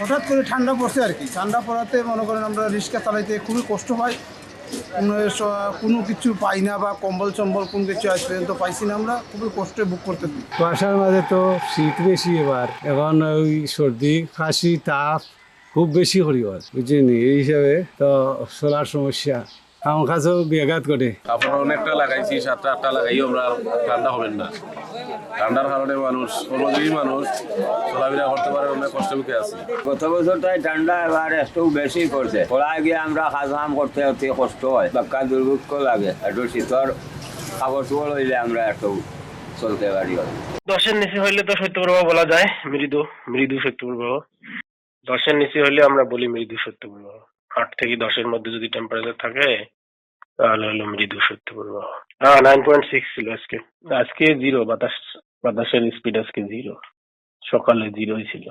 হঠাৎ করে ঠান্ডা পড়ছে আর কি। ঠান্ডা পড়াতে মনে করেন আমরা রিক্সা চালাইতে খুবই কষ্ট হয়। কোনো স- কোনো কিছু পাই না বা কম্বল চম্বল কোনো কিছু আজ পর্যন্ত পাইছি না আমরা খুবই কষ্টে বুক করতে কুয়াশার মাঝে তো শীত বেশি এবার এখন ওই সর্দি কাশি তাপ খুব বেশি হয় বুঝিনি এই হিসাবে তো সোলার সমস্যা। কাম কাজও ব্যাঘাত করে আপনার অনেকটা লাগাইছি সাতটা আটটা লাগাই আমরা আর ঠান্ডা হবেন না। ঠান্ডার কারণে মানুষ কর্মজীবী মানুষ চলাফেরা করতে পারে অনেক কষ্ট মুখে আছে। গত বছরটাই ঠান্ডা এবার একটু বেশি করছে পড়ায় গিয়ে আমরা কাজ কাম করতে অতি কষ্ট হয়। বাক্কা দুর্ভিক্ষ লাগে। একটু শীতর কাপড় চোপড় হইলে আমরা একটু চলতে পারি। দশের নিচে হইলে তো শৈত্যপ্রবাহ বলা যায় মৃদু মৃদু শৈত্যপ্রবাহ দশের নিচে হইলে আমরা বলি মৃদু শৈত্যপ্রবাহ আট থেকে দশের মধ্যে যদি টেম্পারেচার থাকে তাহলে হলো মৃদু শৈত্যপ্রবাহ হ্যাঁ নাইন পয়েন্ট সিক্স ছিল আজকে। আজকে জিরো বাতাস বাতাসের স্পিড আজকে জিরো সকালে জিরোই ছিল।